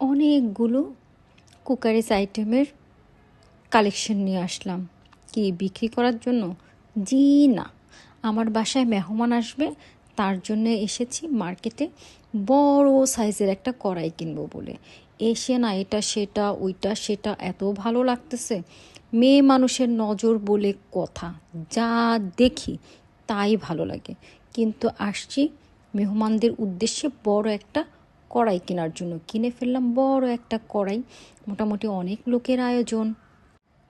অনেকগুলো কুকারিজ আইটেমের কালেকশন নিয়ে আসলাম। কি বিক্রি করার জন্য? জি, না। আমার বাসায় মেহমান আসবে, তার জন্য এসেছি মার্কেটে বড় সাইজের একটা কড়াই কিনবো বলে। এসে না, এটা, সেটা, ওইটা, সেটা এত ভালো লাগতেছে। মেয়ে মানুষের নজর বলে কথা, যা দেখি তাই ভালো লাগে। কিন্তু আসছি মেহমানদের উদ্দেশ্যে বড় একটা কড়াই কেনার জন্য কিনে ফেললাম বড় একটা কড়াই, মোটামুটি অনেক লোকের আয়োজন।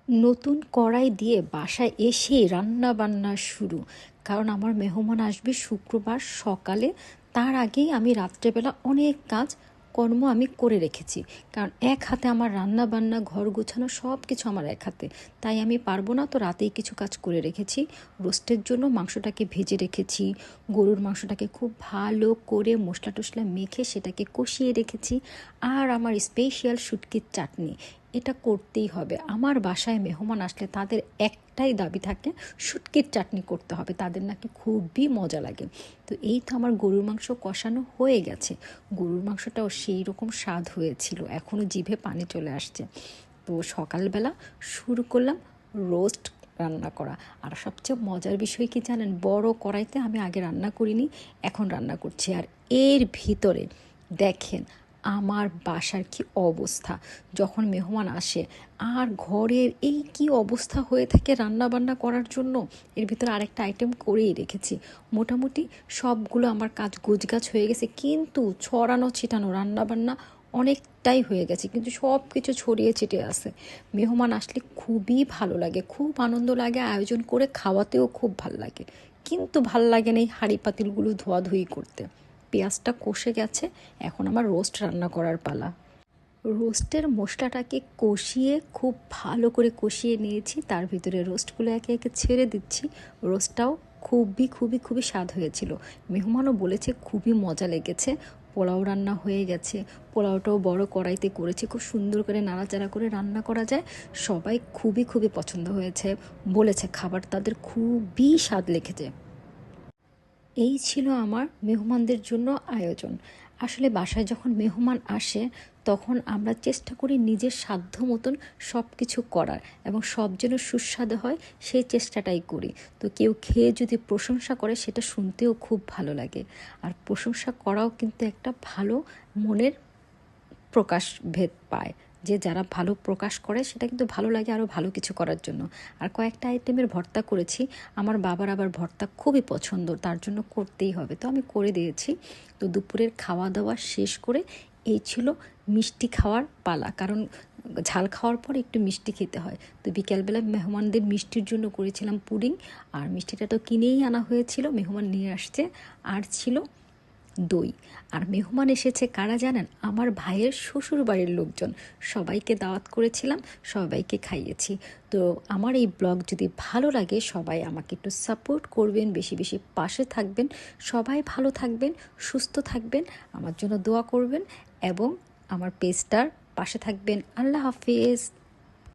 নতুন কড়াই দিয়ে বাসায় এসে রান্না বান্না শুরু, কারণ আমার মেহমান আসবে শুক্রবার সকালে। তার আগেই আমি রাত্রেবেলা অনেক কাজ কর্ম আমি করে রেখেছি। কারণ এক হাতে আমার রান্না বান্না, ঘর গোছানো সব কিছু আমার এক হাতে। তাই আমি পারব না তো রাতেই কিছু কাজ করে রেখেছি। রোস্টের জন্য মাংসটাকে ভেজে রেখেছি। গরুর মাংসটাকে খুব ভালো করে মশলা টশলা মেখে সেটাকে কষিয়ে রেখেছি। আর আমার স্পেশাল শুটকির চাটনি। এটা করতেই হবে। আমার বাসায় মেহমান আসলে তাদের একটাই দাবি থাকে, শুটকির চাটনি করতে হবে। তাদের নাকি খুবই মজা লাগে। তো এই তো আমার গরুর মাংস কষানো হয়ে গেছে। গরুর মাংসটাও সেই রকম স্বাদ হয়েছিল। এখনও জিভে পানি চলে আসছে। তো সকালবেলা শুরু করলাম রোস্ট রান্না করা। আর সবচেয়ে মজার বিষয় কি জানেন? বড় কড়াইতে আমি আগে রান্না করিনি, এখন রান্না করছি। আর এর ভিতরে দেখেন আমার বাসার কি অবস্থা? যখন মেহমান আসে, আর ঘরের এই কি অবস্থা হয়ে থাকে রান্না বান্না করার জন্য? এর ভিতরে আরেকটা আইটেম করেই রেখেছি। মোটামুটি সবগুলো আমার কাজ গোছগাছ হয়ে গেছে, কিন্তু ছড়ানো ছিটানো রান্না বান্না অনেকটাই হয়ে গেছে, কিন্তু সব কিছু ছড়িয়ে ছিটিয়ে আছে। মেহমান আসলে খুবই ভালো লাগে, খুব আনন্দ লাগে, আয়োজন করে খাওয়াতেও খুব ভালো লাগে। কিন্তু ভালো লাগে না এই হাঁড়ি পাতিলগুলো ধোয়াধুয়ি করতে। পেঁয়াজটা কষে গেছে, এখন আমার রোস্ট রান্না করার পালা। রোস্টের মশলাটাকে কষিয়ে, খুব ভালো করে কষিয়ে নিয়েছি, তার ভিতরে রোস্টগুলো একে একে ছেড়ে দিচ্ছি। রোস্টটাও খুবই খুবই খুবই স্বাদ হয়েছিল। মেহমানও বলেছে খুবই মজা লেগেছে, পোলাও রান্না হয়ে গেছে। পোলাওটাও বড় কড়াইতে করেছি, খুব সুন্দর করে নাড়াচাড়া করে রান্না করা যায়। সবাই খুবই খুবই পছন্দ হয়েছে, বলেছে খাবার তাদের খুবই স্বাদ লেগেছে। এই ছিল আমার মেহমানদের জন্য আয়োজন। আসলে বাসায় যখন মেহমান আসে, তখন আমরা চেষ্টা করি নিজের সাধ্য মতন সব কিছু করার এবং সব যেন সুস্বাদু হয়, সেই চেষ্টাটাই করি। তো কেউ খেয়ে যদি প্রশংসা করে, সেটা শুনতেও খুব ভালো লাগে। আর প্রশংসা করাও কিন্তু একটা ভালো মনের প্রকাশ ভেদ পায়। যে যারা ভালো প্রকাশ করে, সেটা কিন্তু ভালো লাগে আরও ভালো কিছু করার জন্য। আর কয়েকটা আইটেমের ভর্তা করেছি। আমার বাবার আবার ভর্তা খুবই পছন্দ, তার জন্য করতেই হবে। তো আমি করে দিয়েছি। তো দুপুরের খাওয়া দাওয়া শেষ করে এই ছিল মিষ্টি খাওয়ার পালা। কারণ ঝাল খাওয়ার পর একটু মিষ্টি খেতে হয়। তো বিকেলবেলা মেহমানদের মিষ্টির জন্য করেছিলাম পুডিং। আর মিষ্টিটা তো কিনেই আনা হয়েছিল, মেহমান নিয়ে আসছে। আর ছিল দই। আর মেহমান এসেছে কারা জানেন? আমার ভাইয়ের শ্বশুর বাড়ির লোকজন। সবাইকে দাওয়াত করেছিলাম, সবাইকে খাইয়েছি। তো আমার এই ব্লগ যদি ভালো লাগে, সবাই আমাকে একটু সাপোর্ট করবেন, বেশি বেশি পাশে থাকবেন। সবাই ভালো থাকবেন, সুস্থ থাকবেন, আমার জন্য দোয়া করবেন এবং আমার পেজটার পাশে থাকবেন। আল্লাহ হাফিজ।